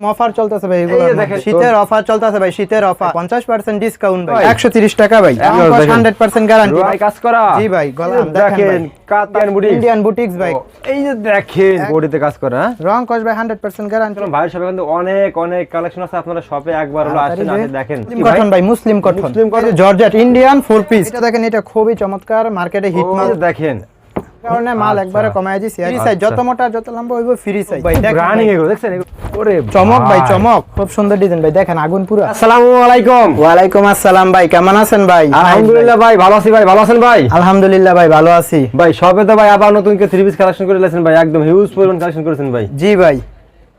Offer চলতেছে ভাই এগুলো শীতের অফার চলতেছে ভাই শীতের অফার পঞ্চাশ পার্সেন্ট ডিসকাউন্ট ভাই। ভাই। একশো তিরিশ টাকা ভাই। একশো দেখেন। হান্ড্রেড পার্সেন্ট গ্যারান্টি রোয়াই কাজ করা। জি ভাই, গলা এই যে দেখেন কাতান ইন্ডিয়ান বুটিক্স ভাই। এই যে দেখেন বডিতে কাজ করা হ্যাঁ? রং কস ভাই গ্যারান্টি কিন্তু অনেক অনেক কালেকশন আছে। আপনারা শপে একবার হলো আসেন আসে দেখেন। কটন ভাই? Muslin cotton muslin cotton? Georgette Indian four piece এটা দেখেন এটা খুবই চমৎকার। মার্কেটে হিট মাল। দেখেন। কারণে মাল আচ্ছা। একবারে কমায় দিছি। ফ্রি সাইজ যত মোটা যত লম্বা হইব ফ্রি সাইজ ভাই রানিং ভাই। এগুলো দেখছেন? ওরে চমক ভাই ভাই। চমক। খুব সুন্দর ডিজাইন ভাই। দেখেন আগুন পুরো। আসসালামু আলাইকুম। ওয়ালাইকুম আসসালাম ভাই কেমন আছেন ভাই? আলহামদুলিল্লাহ ভাই। ভালো আছি ভাই ভালো আছেন ভাই? আলহামদুলিল্লাহ ভাই ভালো আছি। ভাই সবে তো ভাই আবার নতুন থ্রি পিস কালেকশন করে লেছেন ভাই একদম হিউজ পরিমাণ কালেকশন করেছেন ভাই। জি ভাই।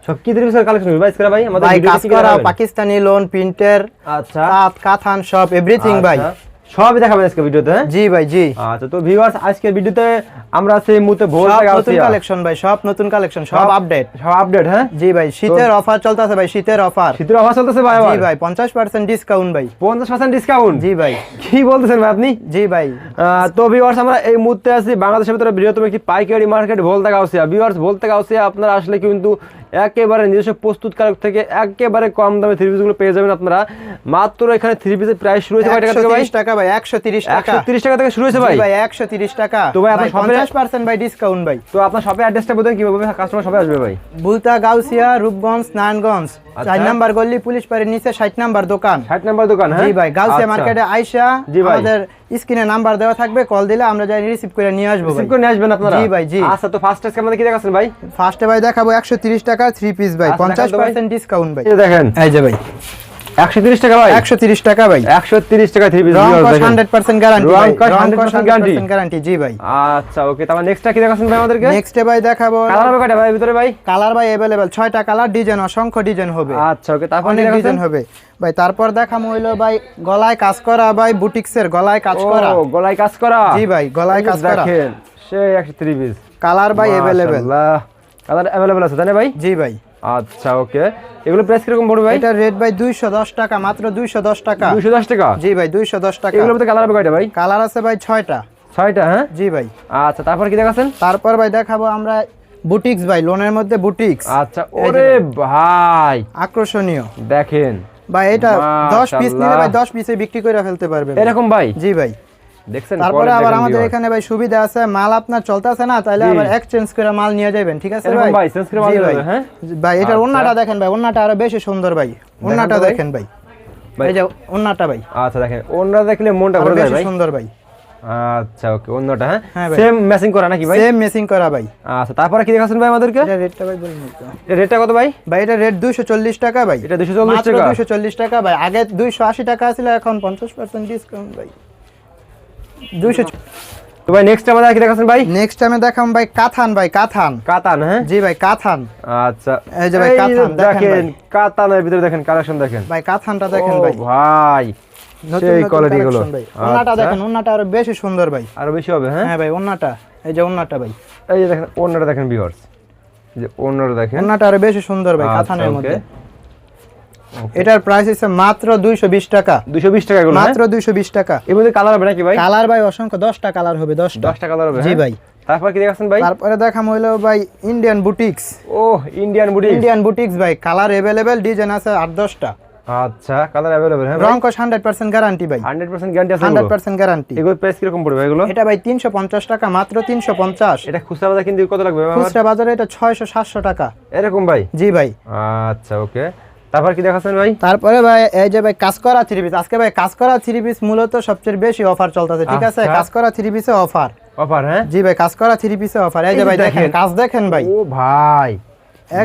সব কি থ্রি পিসের কালেকশন ভাই ভাই? আমাদের ভাই কি কি করা পাকিস্তানি লোন প্রিন্টের আচ্ছা। কাথান সব এভরিথিং ভাই। আচ্ছা। সবই দেখাবেন আজকে ভিডিওতে হ্যাঁ? জি ভাই জি আচ্ছা তো ভিউয়ার্স আজকে ভিডিওতে আমরা মুহূর্তে ভোর নতুন কালেকশন ভাই সব নতুন কালেকশন সব আপডেট সব আপডেট হ্যাঁ? জি ভাই শীতের অফার চলতেছে ভাই শীতের অফার শীতের অফার চলতেছে ভাই জি ভাই 50% ডিসকাউন্ট ভাই। 50% ডিসকাউন্ট জি ভাই। কি বলতেছেন ভাই আপনি? জি ভাই। তো ভিউয়ার্স আমরা এই মুহূর্তে বাংলাদেশের ভিতরে বৃহত্তম একটি পাইকারি মার্কেট ভিউয়ার্স আপনারা আসলে কিন্তু একেবারে নিজস্ব প্রস্তুতকারক থেকে একেবারে কম দামে থ্রি পিসগুলো পেয়ে যাবেন আপনারা। মাত্র এখানে থ্রি পিসের প্রাইস শুরু হয়েছে টাকা ভাই? টাকা ভাই 130 টাকা। 130 টাকা থেকে শুরু হয়েছে ভাই? ভাই 130 টাকা। তো ভাই 50% ভাই ডিসকাউন্ট ভাই। তো আপনার শপের অ্যাড্রেসটা বলতে কীভাবে কাস্টমার শপে আসবে ভাই। বুলতা গাউসিয়া রূপগঞ্জ নারায়ণগঞ্জ। আচ্ছা। চার নাম্বার গলি পুলিশ পাড়ের নিচে 60 নাম্বার দোকান। 60 নাম্বার দোকান হ্যাঁ? জি ভাই গাউসিয়া আচ্ছা। মার্কেটে আয়শা আমাদের স্ক্রিনে নাম্বার দেওয়া থাকবে কল দিলে আমরা যাই রিসিভ করে নিয়ে আসব রিসিভ করে নিয়ে আসবেন আপনারা? জি ভাই জি। আচ্ছা তো ফার্স্ট আজকে আমাদের কি দেখাচ্ছেন ভাই? ফার্স্টে ভাই দেখাবো 130 টাকা 3 পিস ভাই আচ্ছা, 50% ডিসকাউন্ট ভাই। এই দেখেন। এই যে ভাই। একশো তিরিশ টাকা ভাই। একশো তিরিশ টাকা ভাই। একশো তিরিশ টাকা থ্রি পিস রং হান্ড্রেড পার্সেন্ট গ্যারান্টি রং কস 100% গ্যারান্টি জি ভাই। আচ্ছা ওকে তারপর নেক্সটটা কি দেখাচ্ছেন ভাই আমাদেরকে? নেক্সটে ভাই দেখাবো কালার হবে কয়টা ভাই ভিতরে ভাই? কালার ভাই অ্যাভেলেবেল ছয়টা কালার ডিজাইন অসংখ্য ডিজাইন হবে। আচ্ছা ওকে তারপর ডিজাইন হবে। ভাই তারপর দেখামো হইল ভাই গলায় কাজ করা ভাই বুটিক্সের গলায় কাজ করা। ও গলায় কাজ করা? জি ভাই, গলায় কাজ করা। দেখেন সে একশো থ্রি পিস কালার ভাই অ্যাভেলেবেল কালার অ্যাভেলেবেল আছে তাই না ভাই? জি ভাই। আচ্ছা ওকে। এগুলো প্রাইস কীরকম পড়বে ভাই? এটা রেট ভাই দুইশো দশ টাকা মাত্র দুইশো দশ টাকা। দুশো দশ টাকা? জি ভাই দুইশো দশ টাকা। এগুলোর মধ্যে কালার হবে কয়টা ভাই? কালার আছে ভাই ছয়টা। ছয়টা হ্যাঁ? জি ভাই। আচ্ছা তারপর কি দেখাচ্ছেন? তারপর ভাই দেখাবো আমরা বুটিক্স ভাই লোনের মধ্যে বুটিক্স আচ্ছা ওরে ভাই। আকর্ষণীয়। দেখেন। ভাই এটা দশ পিস নিলে ভাই মাশাআল্লাহ। দশ পিসে বিক্রি করে ফেলতে পারবে এরকম ভাই? জি ভাই। দেখছেন তারপরে আবার আমাদের এখানে ভাই সুবিধা আছে মাল আপনার চলতেছে না তাহলে আবার এক্সচেঞ্জ করে মাল নিয়ে যাবেন ঠিক আছে ভাই? ভাই, করে মাল নিয়ে ভাই। যাবে, হ্যাঁ? ভাই এটার আচ্ছা। ওন্নাটা দেখেন ভাই ওন্নাটা আরও বেশি সুন্দর ভাই ওন্নাটা দেখেন ভাই। ভাই। এই যে ওন্নাটা ভাই। আচ্ছা দেখেন দেখলে মনটা ভরে যায় ভাই। সুন্দর ভাই। আচ্ছা ওকে অন্যটা হ্যাঁ? হ্যাঁ সেম ম্যাচিং করা নাকি ভাই? সেম করা ভাই। আচ্ছা তারপরে কি দেখাচ্ছেন ভাই আমাদেরকে? এটা রেটটা ভাই বলুন এটা রেটটা কত ভাই? ভাই এটা রেট দুইশো চল্লিশ টাকা ভাই। এটা 240 টাকা? দুইশো চল্লিশ টাকা ভাই। আগে দুইশো আশি টাকা ছিল এখন পঞ্চাশ পার্সেন্ট ডিসকাউন্ট ভাই। দুইশো তো ভাই নেক্সট আমাদের কি দেখাচ্ছেন ভাই? নেক্সট টাইমে দেখাম ভাই কাথান ভাই কাথান। কাতান হ্যাঁ? জি ভাই কাথান। আচ্ছা। এই যে ভাই কাতান, দেখেন কাতানের ভিতরে দেখেন কালেকশন দেখেন। ভাই কাথানটা দেখেন ভাই। ভাই সেই কোয়ালিটি গুলো। ওন্নাটা আচ্ছা। দেখেন ওন্নাটা আরও বেশি সুন্দর ভাই। আরও বেশি হবে হ্যাঁ? হ্যাঁ ভাই ওন্নাটা এই যে ওন্নাটা ভাই। এই যে দেখেন অন্যটা দেখেন ভিউয়ার্স যে অন্যটা দেখেন। ওন্নাটা আরও বেশি সুন্দর ভাই আচ্ছা, কাথানের মধ্যে। এটার প্রাইস হচ্ছে মাত্র দুইশো বিশ টাকা 220 টাকা গুলো মাত্র দুইশো বিশ টাকা এর মধ্যে কালার হবে নাকি ভাই কালার ভাই অসংখ্য দশটা কালার হবে দশটা 10 টাকা কালার হবে জি হ্যাঁ? ভাই তারপর কি দেখাচ্ছেন ভাই তারপরে দেখাম হইলো ভাই ইন্ডিয়ান বুটিক্স ও ইন্ডিয়ান বুটি ইন্ডিয়ান বুটিক্স ভাই কালার এভেলেবেল ডিজাইন আছে আট দশটা আচ্ছা কালার अवेलेबल হ্যাঁ রং কস হান্ড্রেড পার্সেন্ট গ্যারান্টি ভাই 100% গ্যারান্টি আছে হান্ড্রেড এগুলো পার্সেন্ট গ্যারান্টি এগুলো প্রাইস কিরকম পড়বে এগুলো এটা ভাই তিনশো পঞ্চাশ টাকা মাত্র তিনশো পঞ্চাশ এটা খুচরা বাজার কিন্তু কত লাগবে ভাই আমার? খুচরা বাজারে এটা ছয়শো সাতশো টাকা এরকম ভাই জি ভাই আচ্ছা ওকে তারপর কি দেখাচ্ছেন ভাই? তারপরে ভাই এই যে ভাই কাজ করা থ্রি পিস আজকে ভাই কাজ করা থ্রি পিস মূলত সবচেয়ে বেশি অফার চলতেছে ঠিক আছে? আচ্ছা। কাজ করা থ্রি পিসে অফার অফার হ্যাঁ? জি ভাই কাজ করা থ্রি পিসে অফার এই যে ভাই দেখেন। কাজ দেখেন ভাই। ও ভাই।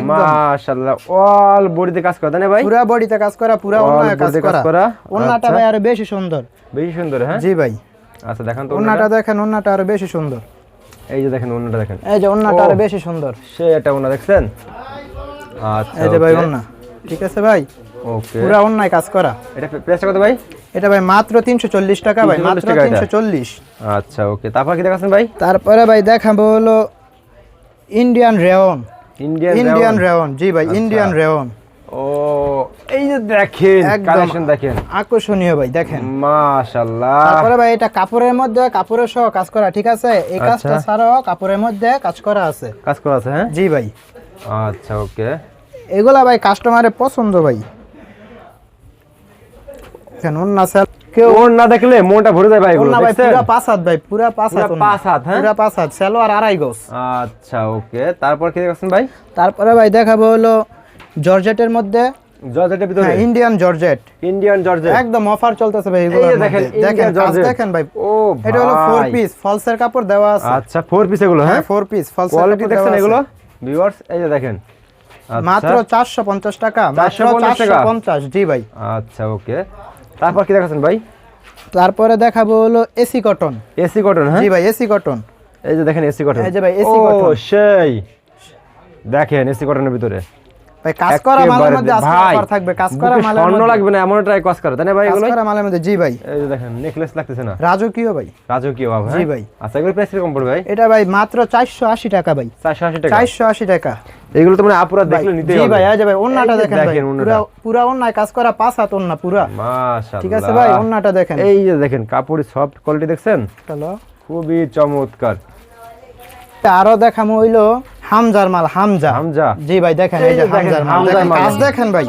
মাশাআল্লাহ অল বডিতে কাজ করে না ভাই? পুরা বডিতে কাজ করা পুরা All কাজ করা। আচ্ছা। ভাই আরও বেশি সুন্দর। বেশি সুন্দর হ্যাঁ? জি ভাই। আচ্ছা দেখান তো দেখেন আরও বেশি সুন্দর। এই যে দেখেন দেখেন। এই যে আরও বেশি সুন্দর। সে এটা দেখছেন? আচ্ছা এই যে ভাই অন্য। ঠিক আছে ভাই? ওকে পুরা অন্যায় কাজ করা। এটা প্রাইসটা কত ভাই? এটা ভাই মাত্র তিনশো চল্লিশ টাকা ভাই মাত্র টাকা এটা। তিনশো চল্লিশ। আচ্ছা ওকে তারপর কি দেখাচ্ছেন ভাই? তারপরে ভাই দেখাবো হলো Indian rayon Indian Indian rayon জি ভাই আচ্ছা। ইন্ডিয়ান রেওন ও এই যে দেখেন। কালেকশন দেখেন। আকর্ষণীয় ভাই দেখেন। মাশাআল্লাহ তারপরে ভাই এটা কাপড়ের মধ্যে কাপড়ের সহ কাজ করা ঠিক আছে? এই আচ্ছা। কাজটা ছাড়াও কাপড়ের মধ্যে কাজ করা আছে। কাজ করা আছে হ্যাঁ? জি ভাই। আচ্ছা ওকে এগুলা ভাই কাস্টমারের পছন্দ ভাই। কেন না স্যার কেউ ওর না দেখলে মনটা ভরে যায় ভাই এগুলো না ভাই দেখছেন? পাঁচ হাত ভাই পুরা পাঁচ হাত পাঁচ হাত, হ্যাঁ? পুরা পাঁচ হাত সালোয়ার আড়াই গজ। আচ্ছা ওকে। তারপর কি দেখাচ্ছেন ভাই? তারপরে ভাই দেখাবো হলো জর্জেটের মধ্যে। জর্জেটের ভিতরে? Indian georgette. Indian georgette. একদম অফার চলতেছে ভাই এগুলো দেখেন, দেখেন। দেখেন ভাই। ও এটা হলো ফোর পিস ফলসের কাপড় দেওয়া আছে। আচ্ছা ফোর পিস এগুলো হ্যাঁ? হ্যাঁ ফোর পিস ফলসের কোয়ালিটি কাপড় এগুলো? ভিউয়ার্স এই যে দেখেন। মাত্র টাকা মাত্র 450 টাকা? চারশো পঞ্চাশ জি ভাই। আচ্ছা ওকে। তারপর কি দেখাছেন ভাই? তারপরে দেখাবো হলো এসি কটন এসি কটন হ্যাঁ? জি ভাই এসি কটন এই যে দেখেন এসি কটন এই যে ভাই, এসি ও সেই। দেখেন এসি কটনের ভিতরে। ভাই কাজ করা মালের মধ্যে আজকে অফার থাকবে কাজ করা মালের স্বর্ণ লাগবে না এমন ট্রাই কাজ করে তাই না ভাই কাজ করা মালের মধ্যে জি ভাই। এই যে দেখেন নেকলেস লাগতেছে না। রাজকীয় ভাই। রাজকীয় ভাব হ্যাঁ জি ভাই। আচ্ছা এগুলো প্রাইস কীরকম পড়বে ভাই? এটা ভাই মাত্র চারশো আশি টাকা ভাই। চারশো আশি টাকা? চারশো আশি টাকা। এগুলো তো মানে আপুরা দেখলে নিতে জি ভাই এই ভাই ওন্নাটা দেখেন ভাই। দেখেন ওন্নাটা। পুরা পুরা ওন্নায় কাজ করা পাঁচ হাত ওন্না পুরা। মাশাআল্লাহ। ঠিক আছে ভাই ওন্নাটা দেখেন। এই যে দেখেন কাপড়ের সফট কোয়ালিটি দেখছেন? চলো খুবই চমৎকার। আরও দেখামো হইল। হামজার মাল হামজা। হামজা। জি ভাই দেখেন এই যে দেখেন, হামজার মাল। দেখেন, কাজ দেখেন ভাই।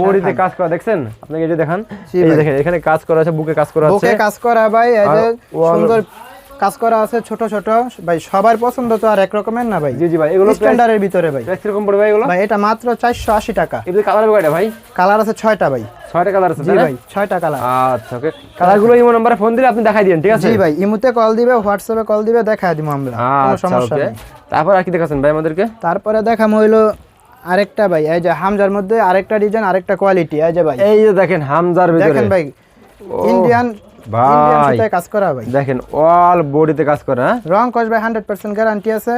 বডিতে কাজ করা দেখছেন? আপনাকে এই যে দেখান। এই দেখেন এখানে কাজ করা আছে বুকে কাজ করা আছে। বুকে কাজ করা ভাই এই যে সুন্দর কাজ করা আছে ছোট ছোট। ভাই সবার পছন্দ তো আর এক রকমের না ভাই? জি জি ভাই এগুলো স্ট্যান্ডার্ডের ভিতরে ভাই। প্রাইস কীরকম পড়বে ভাই এগুলো? ভাই এটা মাত্র চারশো আশি টাকা। এগুলো কালার হবে কয়টা ভাই? কালার আছে ছয়টা ভাই। ছয়টা কালার আছে জি ভাই ছয়টা কালার আচ্ছা ওকে কালারগুলো ইমো নম্বরে ফোন দিলে আপনি দেখাই দিন ঠিক আছে? জি ভাই ইমুতে কল দিবে হোয়াটসঅ্যাপে কল দিবে দেখা দিব আমরা। কোনো আচ্ছা সমস্যা ওকে নেই। তারপর আর কি দেখাচ্ছেন ভাই আমাদেরকে? তারপরে দেখাম হইল আরেকটা ভাই এই যে হামজার মধ্যে আরেকটা ডিজাইন আরেকটা কোয়ালিটি এই যে ভাই। এই যে দেখেন হামজার ভিতরে। দেখেন ভাই ইন্ডিয়ান ভাই। কাজ করা ভাই দেখেন অল বডিতে কাজ করে হ্যাঁ রং কস ভাই হান্ড্রেড পার্সেন্ট গ্যারান্টি আছে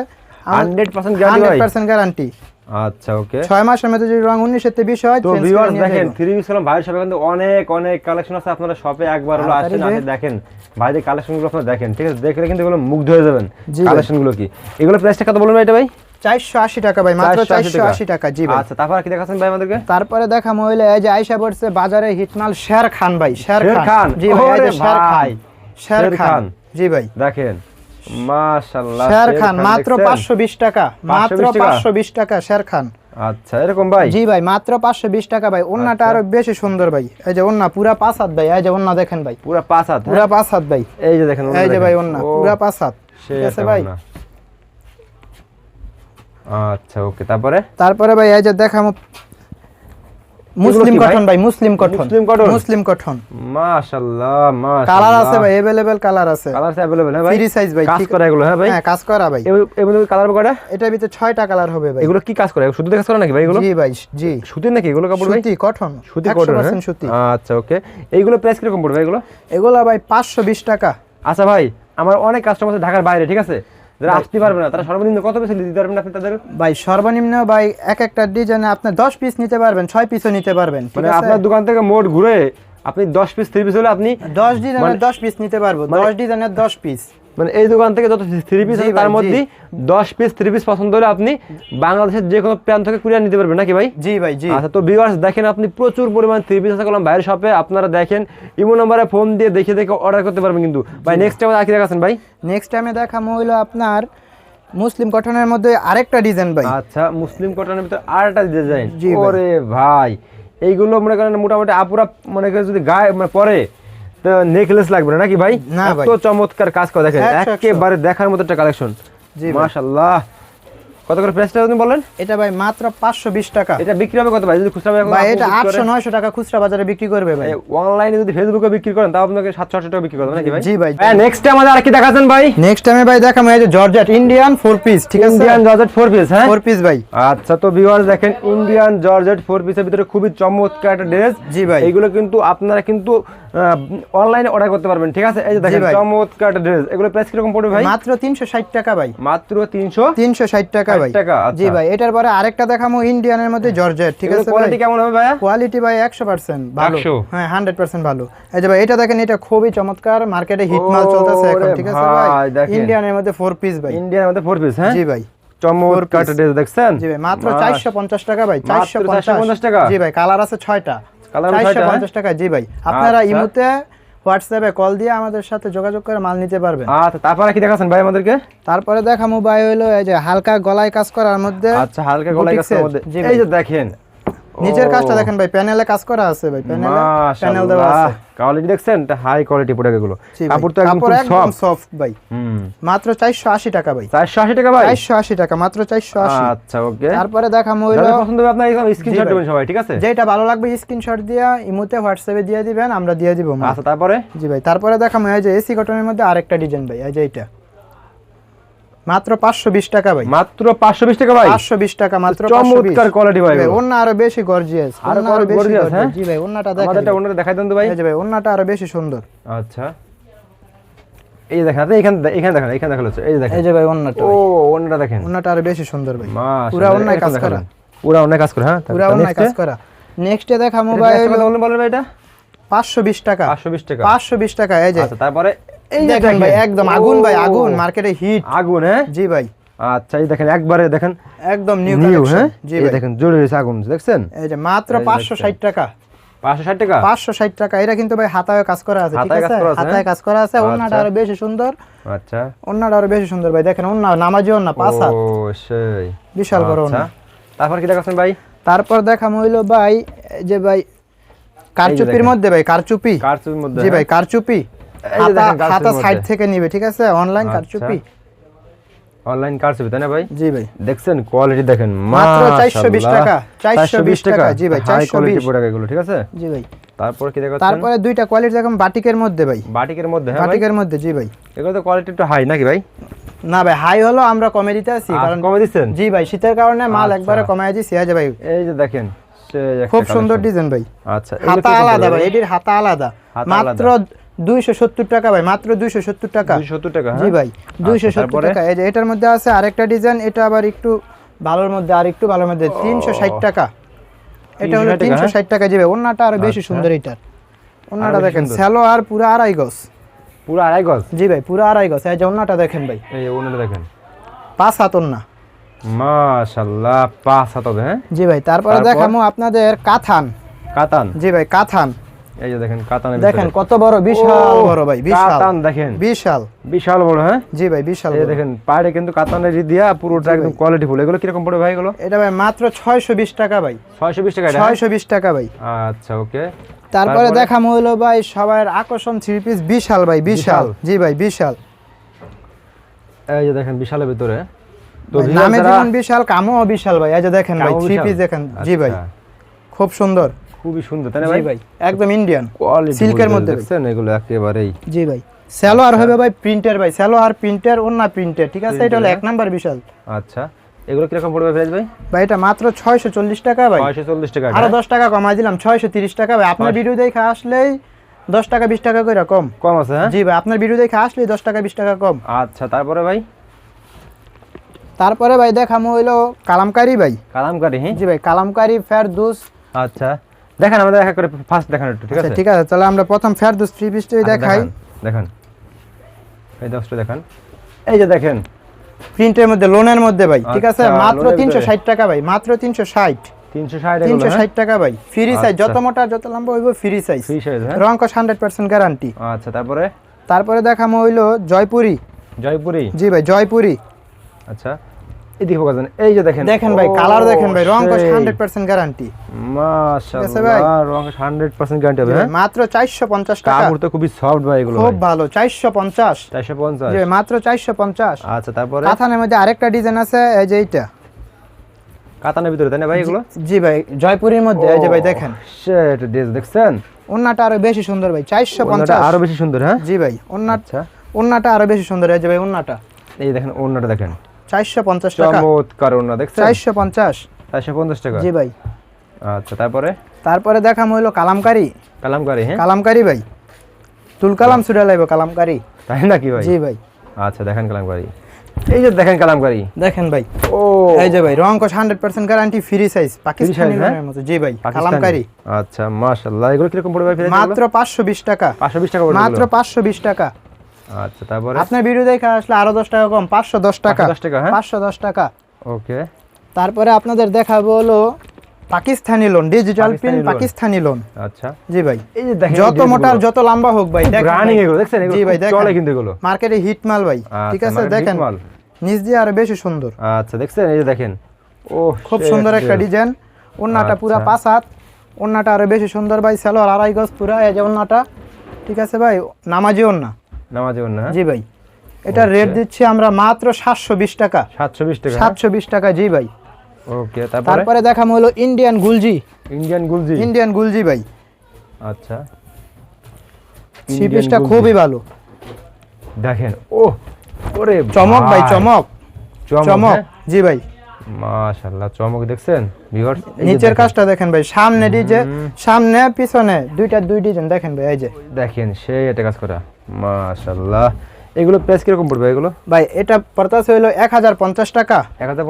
হান্ড্রেড পার্সেন্ট গ্যারান্টি হান্ড্রেড ভাই পার্সেন্ট গ্যারান্টি আচ্ছা ওকে ছয় মাসের মধ্যে যদি রং উনিশের থেকে বিশ হয় তো ভিউয়ার্স দেখেন। থ্রি পিস কলম ভাইয়ের শপে কিন্তু অনেক অনেক কালেকশন আছে আপনারা শপে একবার হলো আসেন। আসে দেখেন ভাইদের কালেকশনগুলো আপনারা দেখেন ঠিক আছে দেখলে কিন্তু এগুলো মুগ্ধ হয়ে যাবেন জি ভাই। কালেকশনগুলো কি এগুলো প্রাইসটা কত বলবেন এটা ভাই চারশো আশি টাকা ভাই মাত্র 480 টাকা। জি ভাই। আচ্ছা তারপর কি দেখাচ্ছেন ভাই আমাদেরকে? তারপরে দেখা মহিলা এই যে আয়সা পড়ছে বাজারে হিটমাল শের খান ভাই শের খান? জি ভাই শের খান। শের খান। জি ভাই। দেখেন মাশাআল্লাহ শের খান মাত্র দেখছেন? পাঁচশো বিশ টাকা মাত্র 520 টাকা? টাকা শের খান। আচ্ছা এরকম ভাই? জি ভাই মাত্র পাঁচশো বিশ টাকা ভাই। ওন্নাটা আরও বেশি সুন্দর ভাই। এই যে ওন্না পুরা পাঁচ হাত ভাই। এই যে ওন্না দেখেন ভাই। পুরো পাঁচ হাত হ্যাঁ? পুরা পাঁচ হাত ভাই। এই যে দেখেন এই যে ভাই ওন্না পুরা পাঁচ হাত। ঠিক আছে ভাই। আচ্ছা ওকে তারপরে তারপরে ভাই এই যে দেখামো মুসলিম কি ভাই? কটন ভাই muslin cotton muslin cotton? Muslin cotton মাশাআল্লাহ মাশাআল্লাহ কালার আছে ভাই अवेलेबल কালার আছে কালার अवेलेबल হ্যাঁ ভাই Free size ভাই, কাজ ঠিক- করা এগুলো হ্যাঁ ভাই হ্যাঁ কাজ করা ভাই এগুলো কালার কয়টা এটার ভিতরে ছয়টা কালার হবে ভাই এগুলো কি কাজ করে শুধু কাজ করে নাকি ভাই এগুলো জি ভাই জি সুতির নাকি এগুলো কাপড় ভাই সুতি কটন সুতি কটন 100% সুতি আচ্ছা ওকে এইগুলো প্রাইস কিরকম পড়বে এগুলো এগুলা ভাই পাঁচশো বিশ টাকা আচ্ছা ভাই আমার অনেক কাস্টমার আছে ঢাকার বাইরে ঠিক আছে যারা আসতে পারবে না তারা সর্বনিম্ন কত পিস দিতে পারবেন আপনি তাদের? ভাই সর্বনিম্ন ভাই এক একটা ডিজাইনে আপনি দশ পিস নিতে পারবেন ছয় পিসও নিতে পারবেন মানে আপনার দোকান থেকে মোট ঘুরে আপনি দশ পিস থ্রি পিস হলে আপনি দশ ডিজাইনের দশ পিস নিতে পারব মানে- দশ ডিজাইনের দশ পিস মানে এই দোকান থেকে যত থ্রি পিস আছে তার মধ্যে দশ পিস থ্রি পিস পছন্দ হলে আপনি বাংলাদেশের যে কোনো প্রান্ত থেকে কুরিয়ার নিতে পারবেন নাকি ভাই? জি ভাই জি। আচ্ছা তো ভিউয়ার্স দেখেন আপনি প্রচুর পরিমাণ থ্রি পিস আছে কলম বাইরের শপে আপনারা দেখেন ইমো নম্বরে ফোন দিয়ে দেখে দেখে অর্ডার করতে পারবেন কিন্তু। ভাই নেক্সট টাইম আর কি দেখাচ্ছেন ভাই? নেক্সট টাইমে দেখামো হইল আপনার মুসলিম কটনের মধ্যে আরেকটা ডিজাইন ভাই। আচ্ছা মুসলিম কটনের ভিতরে আরেকটা ডিজাইন। ওরে ভাই এইগুলো মনে করেন মোটামুটি আপুরা মনে করেন যদি গায়ে মানে পরে নেকলেস লাগবে না নাকি ভাই? এত চমৎকার কাজ করে দেখেন। একেবারে দেখার মতো একটা কালেকশন জি মাশাআল্লাহ। কত করে প্রাইসটা আপনি বলেন এটা ভাই মাত্র পাঁচশো বিশ টাকা। এটা বিক্রি হবে কত ভাই? যদি খুচরা বাজারে ভাই এটা বিক্রি আটশো করেন, নয়শো টাকা খুচরা বাজারে বিক্রি করবে ভাই। অনলাইনে যদি ফেসবুকে বিক্রি করেন তাও আপনাকে সাতশো আটশো টাকা বিক্রি করবেন নাকি ভাই? জি ভাই। হ্যাঁ নেক্সট টাইম আমাদের আর কি দেখাচ্ছেন ভাই? নেক্সট টাইমে ভাই দেখামো এই যে জর্জেট ইন্ডিয়ান ফোর পিস ঠিক আছে? ইন্ডিয়ান জর্জেট ফোর পিস হ্যাঁ? ফোর পিস ভাই। আচ্ছা তো ভিউয়ার্স দেখেন ইন্ডিয়ান জর্জেট ফোর পিসের ভিতরে খুবই চমৎকার একটা ড্রেস জি ভাই। এগুলো কিন্তু আপনারা কিন্তু অনলাইনে অর্ডার করতে পারবেন ঠিক আছে? এই যে দেখেন চমৎকার ড্রেস এগুলো প্রাইস কীরকম পড়বে ভাই? মাত্র তিনশো ষাট টাকা ভাই। মাত্র তিনশো তিনশো ষাট টাকা ভাই। টাকা, আচ্ছা। জি ভাই এটার পরে আরেকটা দেখামো ইন্ডিয়ানের মধ্যে জর্জেট ঠিক আছে কোয়ালিটি কেমন হবে ভাইয়া? কোয়ালিটি ভাই একশো পার্সেন্ট ভালো। হ্যাঁ হান্ড্রেড পার্সেন্ট ভালো। এই যে ভাই এটা দেখেন এটা খুবই চমৎকার। মার্কেটে হিট মাল চলতেছে এখন ঠিক আছে ভাই, ভাই ইন্ডিয়ানের মধ্যে ফোর পিস ভাই। ইন্ডিয়ার মধ্যে ফোর পিস হ্যাঁ? জি ভাই। চমৎকার ড্রেস দেখছেন? জি ভাই মাত্র মাশ- চারশো পঞ্চাশ টাকা ভাই চারশো 450 টাকা? জি ভাই কালার আছে ছয়টা। Colour আছে চারশো ছয়টা, পঞ্চাশ টাকা জি ভাই। আপনারা আচ্ছা। ইমুতে হোয়াটসঅ্যাপে কল দিয়ে আমাদের সাথে যোগাযোগ করে মাল নিতে পারবেন। আচ্ছা তারপরে কি দেখাচ্ছেন ভাই আমাদেরকে? তারপরে দেখামু ভাই হলো এই যে হালকা গলায় কাজ করার মধ্যে আচ্ছা হালকা গলায় কাজ করার মধ্যে। এই যে দেখেন নিচের কাজটা দেখেন ভাই প্যানেলে কাজ করা আছে ভাই প্যানেলে প্যানেল দেওয়া আছে। কোয়ালিটি দেখছেন? এটা হাই কোয়ালিটি প্রোডাক্ট এগুলো। কাপড় তো একদম সফট ভাই। মাত্র চারশো আশি টাকা ভাই। 480 টাকা ভাই? চারশো আশি টাকা মাত্র চারশো আশি। আচ্ছা ওকে। তারপরে দেখামু হইল যাদের পছন্দ হবে আপনার এরকম স্ক্রিনশট। দেবেন সবাই ঠিক আছে? যেটা ভালো লাগবে স্ক্রিনশট দিয়া ইমুতে হোয়াটসঅ্যাপে দিয়ে দিবেন আমরা দিয়ে দিব আচ্ছা তারপরে? জি ভাই তারপরে দেখামু এই যে এসি কটনের মধ্যে আরেকটা ডিজাইন ভাই এই যে এটা মাত্র পাঁচশো বিশ টাকা ভাই। মাত্র 520 টাকা ভাই। পাঁচশো বিশ টাকা মাত্র চমৎকার কোয়ালিটি ভাই। অন্য আরও বেশি গর্জিয়াস আরও অন্য gorgeous, হ্যাঁ? জি ভাই অন্যটা দেখেন আমাদেরটা ওনারা দেখাই দেন তো ভাই। এই যে ভাই অন্যটা আরও বেশি সুন্দর। আচ্ছা। এই দেখেন এখানে এখানে দেখেন এখানে দেখাল এই দেখেন। এই যে ভাই অন্যটা ও ওনাটা দেখেন। অন্যটা আরও বেশি সুন্দর ভাই। পুরা অন্যায় কাজ করা। পুরা অন্যায় কাজ করে হ্যাঁ? পুরা অন্যায় কাজ করা। নেক্সটে দেখামু ভাই একটা বলেন ভাই এটা? পাঁচশো বিশ টাকা। 520 টাকা। পাঁচশো বিশ টাকা এই যে। আচ্ছা তারপরে এই দেখেন ভাই একদম আগুন ভাই আগুন মার্কেটে হিট আগুন হ্যাঁ? জি ভাই। আচ্ছা এই দেখেন একবারে দেখেন একদম নিউ হ্যাঁ? জি ভাই। দেখেন জোরে আগুন দেখছেন? এই যে মাত্র এই যে পাঁচশো ষাট টাকা। 560 টাকা? পাঁচশো ষাট টাকা এটা কিন্তু ভাই হাতায় কাজ করা আছে ঠিক আছে? হাতায় হ্যাঁ? কাজ করা আছে অন্যটা আচ্ছা। আরও বেশি সুন্দর। আচ্ছা। আরও বেশি সুন্দর ভাই দেখেন অন্য নামাজি অন্য পাঁচ হাত। ও সেই। বিশাল বড় আচ্ছা। তারপর কি ভাই? তারপর দেখা হইল ভাই যে ভাই কারচুপির মধ্যে ভাই কারচুপি। কার্চুর মধ্যে জি ভাই কারচুপি। হাতা সাইড থেকে নিবে ঠিক আছে? অনলাইন আচ্ছা। কারচুপি? অনলাইন কার্চুপি তাই না ভাই? জি ভাই। দেখছেন কোয়ালিটি দেখেন মাত্র 420 টাকা, 420 টাকা, জি ভাই, হাই 420 প্রোডাক্ট এগুলো ঠিক আছে? জি ভাই। তারপর কি দেখাচ্ছেন? তারপরে দুইটা কোয়ালিটি দেখুন বাটিকের মধ্যে ভাই। বাটিকের মধ্যে হ্যাঁ বাটিকের মধ্যে জি ভাই। এগুলো তো কোয়ালিটি একটু হাই নাকি ভাই? না ভাই হাই হলো আমরা কমে দিতে আছি কারণ কারণ কমে দিচ্ছেন? জি ভাই শীতের কারণে মাল আচ্ছা। একবারে কমায় দিছি যে ভাই। এই যে দেখেন খুব সুন্দর ডিজাইন ভাই। আচ্ছা হাতা আলাদা ভাই এটির হাতা আলাদা। মাত্র দুইশো সত্তর টাকা ভাই মাত্র দুইশো সত্তর টাকা। 270 টাকা জি হ্যাঁ ভাই দুইশো সত্তর? টাকা। এই যে এটার মধ্যে আছে আরেকটা ডিজাইন এটা আবার একটু ভালোর মধ্যে আর একটু ভালোর মধ্যে তিনশো ষাট টাকা। এটা হলো 360 টাকা, তিনশো? ষাট টাকা যাবে অন্যটা আরও বেশি আচ্ছা। সুন্দর এটার অন্যটা দেখেন। স্যালো আর পুরো আড়াই গজ। পুরো আড়াই গজ? জি ভাই পুরো আড়াই গজ। এই যে অন্যটা দেখেন ভাই। এই ওনাটা দেখেন। পাঁচ হাত অন্য মাশাআল্লাহ পাঁচ হাত হ্যাঁ? জি ভাই তারপরে তারপর? দেখামো আপনাদের কাথান। কাতান জি ভাই কাথান। এই যে দেখেন কাতানের দেখেন কত বড় বিশাল। বড় ভাই বিশাল। কাতান দেখেন। বিশাল। বিশাল বড় হ্যাঁ? জি ভাই বিশাল এই দেখেন পাড়ে কিন্তু কাতানের দিয়া পুরোটা একদম কোয়ালিটি ফুল। এগুলো কীরকম পড়বে ভাই এগুলো? এটা ভাই মাত্র ছয়শো বিশ টাকা ভাই। ছয়শো বিশ টাকা এটা, হ্যাঁ? ছয়শো বিশ টাকা ভাই। আচ্ছা ওকে। তারপরে দেখা দেখামো হলো ভাই সবার আকর্ষণ থ্রি পিস বিশাল ভাই বিশাল। জি ভাই বিশাল। এই যে দেখেন বিশালের ভিতরে। তো ভাই, নামে যেমন বিশাল কামও বিশাল ভাই। এই যে দেখেন ভাই থ্রি পিস দেখেন। জি ভাই আচ্ছা, খুব সুন্দর। খুবই সুন্দর তাই না ভাই? ভাই একদম ইন্ডিয়ান কোয়ালিটি সিল্কের মধ্যে। দেখছেন? এগুলো একেবারেই জি ভাই স্যালো আর হবে ভাই প্রিন্টের ভাই স্যালো আর প্রিন্টের অন্য প্রিন্টের ঠিক আছে? এটা হলো এক নাম্বার বিশাল। আচ্ছা এগুলো কীরকম পড়বে ভাই? ভাই এটা মাত্র ছয়শো চল্লিশ টাকা ভাই। ছয়শো চল্লিশ টাকা আরও এটা, দশ টাকা কমাই দিলাম ছয়শো তিরিশ টাকা ভাই। আপনার ভিডিও দেখে আসলেই দশ টাকা বিশ টাকা করে কম। কম আছে হ্যাঁ? জি ভাই আপনার ভিডিও দেখে আসলেই দশ টাকা বিশ টাকা কম। আচ্ছা তারপরে ভাই? তারপরে ভাই দেখামো হইল কালামকারি ভাই। কালামকারি হ্যাঁ? জি ভাই কালামকারি ফেরদুস। আচ্ছা। দেখেন এক এক করে ফার্স্ট দেখান একটু ঠিক আচ্ছা আছে? ঠিক আছে তাহলে আমরা প্রথম ফেরদুস থ্রি পিসটাই আচ্ছা, দেখাই। দেখান, এই দশটা দেখান। এই যে দেখেন। প্রিন্টের মধ্যে লোনের মধ্যে ভাই ঠিক আছে? আচ্ছা, মাত্র লোনের তিনশো ভিতরে। ষাট টাকা ভাই মাত্র তিনশো ষাট। তিনশো ষাট তিনশো ষাট টাকা ভাই ফ্রি সাইজ যত। মোটা যত লম্বা হইব ফ্রি সাইজ ফ্রি হ্যাঁ? পার্সেন্ট গ্যারান্টি আচ্ছা তারপরে? তারপরে দেখামো হইল জয়পুরি। জয়পুরি। জি ভাই জয়পুরি। আচ্ছা। এদিকে ফোকাস দেন। এই যে দেখেন। দেখেন ভাই কালার দেখেন ভাই রঙ্কশ সেই। হান্ড্রেড পার্সেন্ট গ্যারান্টি মাশাআল্লাহ রং 100% গ্যারান্টি হবে হ্যাঁ? মাত্র চারশো পঞ্চাশ টাকা। কাপড় তো খুবই সফট ভাই এগুলো খুব ভালো চারশো পঞ্চাশ। 450 জি মাত্র চারশো পঞ্চাশ। আচ্ছা তারপরে? কাথানের মধ্যে আরেকটা ডিজাইন আছে এই যে এইটা। কাতানের ভিতরে তাই না ভাই এগুলো? জি ভাই জয়পুরের মধ্যে এই যে ভাই দেখেন। ড্রেস দেখছেন? ওন্নাটা আরও বেশি সুন্দর ভাই চারশো ওনাটা পঞ্চাশ আরও বেশি সুন্দর হ্যাঁ? জি ভাই ওন্না আচ্ছা। ওন্নাটা আরও বেশি সুন্দর এই যে ভাই ওন্নাটা। এই দেখেন ওন্নাটা দেখেন। চারশো পঞ্চাশ টাকা। চমৎকার ওন্না দেখছেন? চারশো পঞ্চাশ। 450 টাকা? জি ভাই। আচ্ছা তারপরে? তারপরে দেখাম হইল কালামকারি। কালামকারি হ্যাঁ? কালামকারি ভাই। তুল কালাম সুরে লাইব কালামকারি। তাই নাকি ভাই? জি ভাই। আচ্ছা দেখেন কালামকারি। এই যে দেখেন কালামকারি। দেখেন ভাই। ও। এই যে ভাই রং hundred percent guarantee free size Pakistani হ্যাঁ? রঙের মতো। জি ভাই। কালামকারি। আচ্ছা মাশাআল্লাহ এগুলো কীরকম পড়বে ভাই মাত্র পাঁচশো বিশ টাকা। 520 টাকা মাত্র এগুলো? পাঁচশো বিশ টাকা। আচ্ছা তারপরে? আপনার ভিডিও দেখে আসলে আরও দশ টাকা কম পাঁচশো দশ টাকা। 510 টাকা, হ্যাঁ? পাঁচশো দশ টাকা। ওকে। তারপরে আপনাদের দেখাবো হলো Pakistani lawn digital loan। Pakistani lawn আচ্ছা। জি ভাই। এই যে দেখেন যত মোটা যত লম্বা হোক ভাই দেখেন রানিং। এগুলো দেখছেন এগুলো? জি ভাই দেখেন। চলে কিন্তু এগুলো। মার্কেটে হিট মাল ভাই। ঠিক আচ্ছা, আছে দেখেন। মাল। নিচ দিয়ে আরও বেশি সুন্দর। আচ্ছা দেখছেন? এই যে দেখেন। ও খুব সুন্দর একটা ডিজাইন ওন্নাটা পুরা। পাঁচ হাত। ওন্নাটা আরও বেশি সুন্দর ভাই সালোয়ার আড়াই গজ পুরা এই যে ওন্নাটা ঠিক আছে ভাই নামাজি ওন্না নামাজ না জি ভাই। এটা রেট দিচ্ছি আমরা মাত্র সাতশো বিশ টাকা। সাতশো বিশ টাকা সাতশো বিশ টাকা জি ভাই। ওকে তারপরে? তারপরে দেখাম হলো ইন্ডিয়ান গুলজি ইন্ডিয়ান গুলজি ইন্ডিয়ান গুলজি ভাই। আচ্ছা। থ্রি পিসটা খুবই ভালো। দেখেন ও ওরে চমক ভাই। চমক। চমক চমক। হ্যাঁ? জি ভাই। মাশাআল্লাহ চমক দেখছেন ভিউয়ার্স নিচের কাজটা দেখেন ভাই সামনে ডিজে সামনে পিছনে দুইটা দুই ডিজাইন দেখেন ভাই এই যে। দেখেন সেই এটা কাজ করা মাশাআল্লাহ। এগুলো প্রাইস কীরকম পড়বে এগুলো? ভাই এটা পড়তাছে হইল এক হাজার পঞ্চাশ টাকা। এক হাজার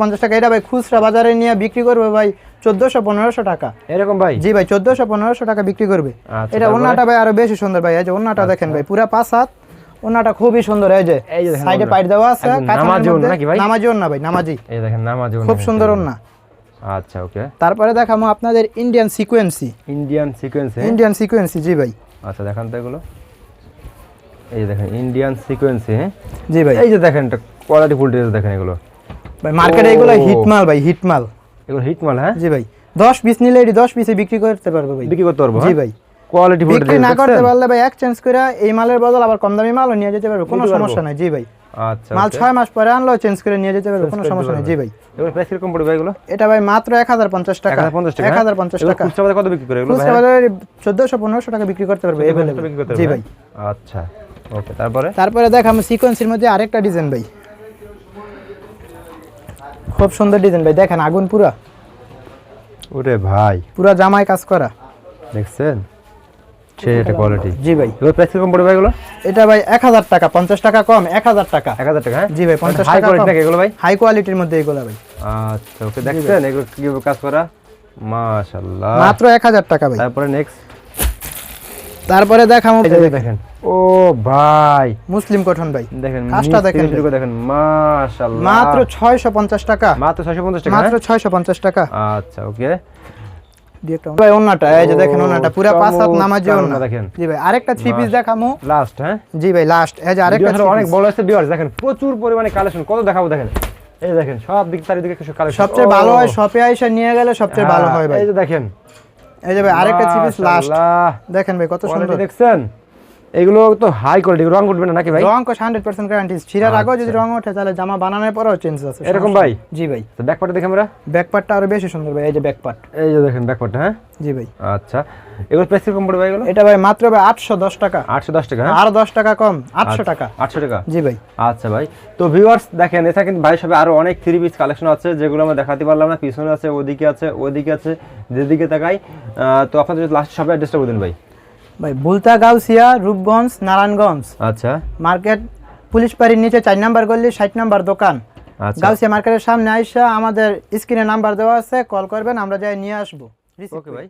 পঞ্চাশ টাকা? এটা ভাই খুচরা বাজারে নিয়ে বিক্রি করবে ভাই চোদ্দশো পনেরোশো টাকা। এরকম ভাই? জি ভাই চোদ্দশো পনেরোশো টাকা বিক্রি করবে। আচ্ছা, এটা? ওনাটা ভাই আরও বেশি সুন্দর ভাই এই যে ওনাটা দেখেন ভাই পুরা পাঁচ হাত। ওনাটা খুবই সুন্দর এই যে এই দেখেন সাইডে। পাইট দেওয়া আছে নামাজি নাকি ভাই? নামাজি ওড়না ভাই নামাজি। এই দেখেন নামাজ খুব সুন্দর ওড়না। আচ্ছা ওকে। তারপরে দেখাবো আপনাদের Indian sequence Indian sequence Indian sequence জি ভাই। আচ্ছা দেখান তো এগুলো। এই যে দেখেন ইন্ডিয়ান সিকোয়েন্সে জি ভাই। এই যে দেখেন এটা কোয়ালিটি ফুল ড্রেস দেখেন এগুলো। ভাই মার্কেটে এগুলো হিট মাল ভাই হিট মাল এগুলো হিট মাল হ্যাঁ? জি ভাই। দশ পিস নিলে এটি দশ পিসে বিক্রি করতে পারব ভাই। বিক্রি করতে পারব জি হ্যাঁ? ভাই। কোয়ালিটি বিক্রি না করতে পারলে ভাই এক্সচেঞ্জ করে এই মালের বদল আবার কম দামি মালও নিয়ে যেতে পারবে কোনো সমস্যা নাই জি ভাই। আচ্ছা মাল okay। ছয় মাস পরে আনলো চেঞ্জ করে নিয়ে যেতে পারবে কোনো সমস্যা নেই জি ভাই। এগুলো প্রাইস কীরকম পড়বে এগুলো? এটা ভাই মাত্র এক হাজার পঞ্চাশ টাকা। 1050 টাকা এক হাজার পঞ্চাশ এগুলো টাকা। খুচরা বাজারে কত বিক্রি করে? এগুলো খুচরা বাজারে চোদ্দশো পনেরোশো টাকা বিক্রি করতে পারবে available। জি ভাই। হ্যাঁ? আচ্ছা ওকে তারপরে? তারপরে দেখ আমি সিকোয়েন্সের মধ্যে আরেকটা ডিজাইন ভাই। খুব সুন্দর ডিজাইন ভাই দেখেন আগুন পুরা। ওরে ভাই। পুরা জামায় কাজ করা। দেখছেন? সেই একটা কোয়ালিটি জি ভাই। এগুলো প্রাইস কীরকম পড়বে এগুলো? এটা ভাই এক হাজার টাকা পঞ্চাশ টাকা কম এক হাজার টাকা। এক হাজার টাকা হ্যাঁ? জি ভাই পঞ্চাশ হাই কোয়ালিটি এগুলো ভাই? হাই কোয়ালিটির মধ্যে এগুলো ভাই। আচ্ছা ওকে দেখছেন এগুলো কীভাবে কাজ করা? মাশাআল্লাহ। মাত্র এক হাজার টাকা ভাই। তারপরে নেক্সট তারপরে দেখাবো দেখেন। ও ভাই। মুসলিম কঠন ভাই। দেখেন কাজটা দেখেন দেখেন মাশাআল্লাহ। মাত্র ছয়শো পঞ্চাশ টাকা। মাত্র 650 টাকা মাত্র হ্যাঁ? ছয়শো পঞ্চাশ টাকা। আচ্ছা ওকে ভাই ওন্নাটা এই যে দেখেন ওন্নাটা পুরা পাঁচ হাত নামাজি চমৎকার ওন্না দেখেন। জি ভাই আরেকটা থ্রি পিস দেখামো। লাস্ট হ্যাঁ? জি ভাই লাস্ট। এই যে আরেকটা অনেক বড় আছে ভিউয়ার্স দেখেন প্রচুর পরিমাণে কালেকশন কত দেখাবো দেখেন? এই দেখেন সব দিক চারিদিকে কিছু কালেকশন সবচেয়ে ভালো হয় শপে আইসা নিয়ে গেলে সবচেয়ে ভালো হয় ভাই। এই যে দেখেন। এই যে ভাই আরেকটা থ্রি পিস লাস্ট। দেখেন ভাই কত সুন্দর। দেখছেন? এগুলো তো হাই কোয়ালিটি রং উঠবে না নাকি ভাই? রং কোশ হান্ড্রেড পার্সেন্ট গ্যারান্টি ছিঁড়ার আগেও যদি রং ওঠে তাহলে জামা বানানোর পরেও চেঞ্জ আছে। এরকম ভাই? জি ভাই। তো ব্যাক পার্টে দেখি আমরা। ব্যাক পার্টটা আরও বেশি সুন্দর ভাই এই যে ব্যাক পার্ট এই যে দেখেন ব্যাক পার্টটা হ্যাঁ? জি ভাই। আচ্ছা। এগুলো প্রাইস কীরকম পড়বে ভাই এগুলো? এটা ভাই মাত্র ভাই আটশো দশ টাকা। আটশো দশ টাকা হ্যাঁ? আর দশ টাকা কম আটশো টাকা। আটশো টাকা। জি ভাই। আচ্ছা ভাই। তো ভিউয়ার্স দেখেন এটা কিন্তু ভাই সবে আরও অনেক থ্রি পিস কালেকশন আছে যেগুলো আমরা দেখাতে পারলাম না পিছনে আছে ওদিকে আছে ওদিকে আছে যেদিকে তাকাই। তো আপনাদের লাস্ট সবে অ্যাড্রেসটা বলুন ভাই। ভাই বুলতা গাউসিয়া রূপগঞ্জ নারায়ণগঞ্জ। আচ্ছা। মার্কেট পুলিশ বাড়ির নিচে চার নাম্বার গল্লি ষাট নাম্বার দোকান। আচ্ছা। গাউসিয়া মার্কেটের সামনে আইসা আমাদের স্ক্রিনে নাম্বার দেওয়া আছে কল করবেন আমরা যাই নিয়ে আসব। ওকে ভাই।